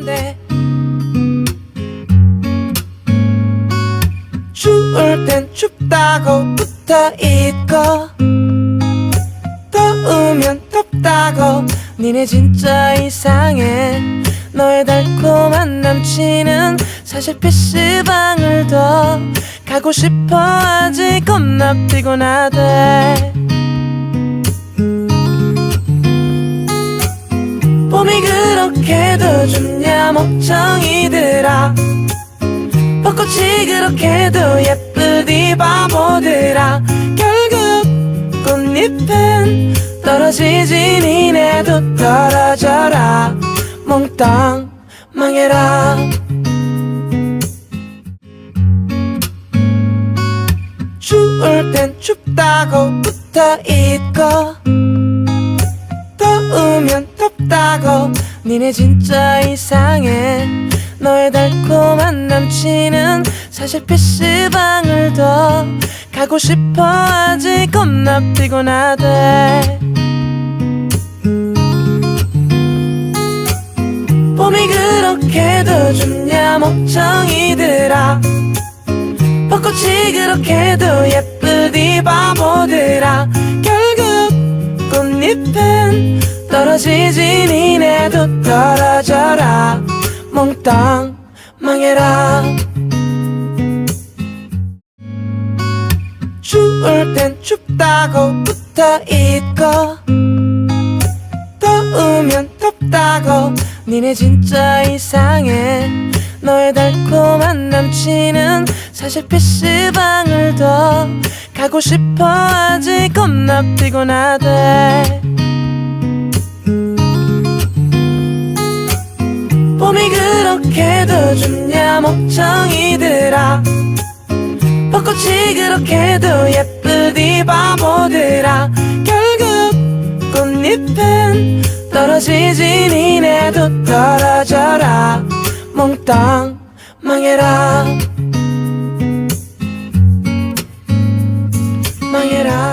데. 추울 땐 춥다고 붙어 있고 더우면 덥다고. 니네 진짜 이상해. 너의 달콤한 남친은 사실 PC방을 더 가고 싶어. 아직 겁나 피곤하대 그렇게도 좋냐 목청이들아. 벚꽃이 그렇게도 예쁘디 바보들아. 결국 꽃잎은 떨어지지 니네도 떨어져라. 몽땅 망해라. 추울 땐 춥다고 붙어 있고 더우면 덥다고 니네 진짜 이상해. 너의 달콤한 남친은 사실 PC방을 더 가고 싶어. 아직 겁나 피곤하대 봄이 그렇게도 좋냐 목청이들아. 벚꽃이 그렇게도 예쁘 떨어지지 니네도 떨어져라. 몽땅 망해라. 추울 땐 춥다고 붙어 있고 더우면 덥다고. 니네 진짜 이상해. 너의 달콤한 남친은 사실 PC방을 더 가고 싶어. 아직 겁나 피곤하대 그렇게 둬주냐 목청이들아. 벚꽃이 그렇게도 예쁘디 바보들아. 결국 꽃잎은 떨어지지 니네도 떨어져라. 몽땅 망해라. 망해라.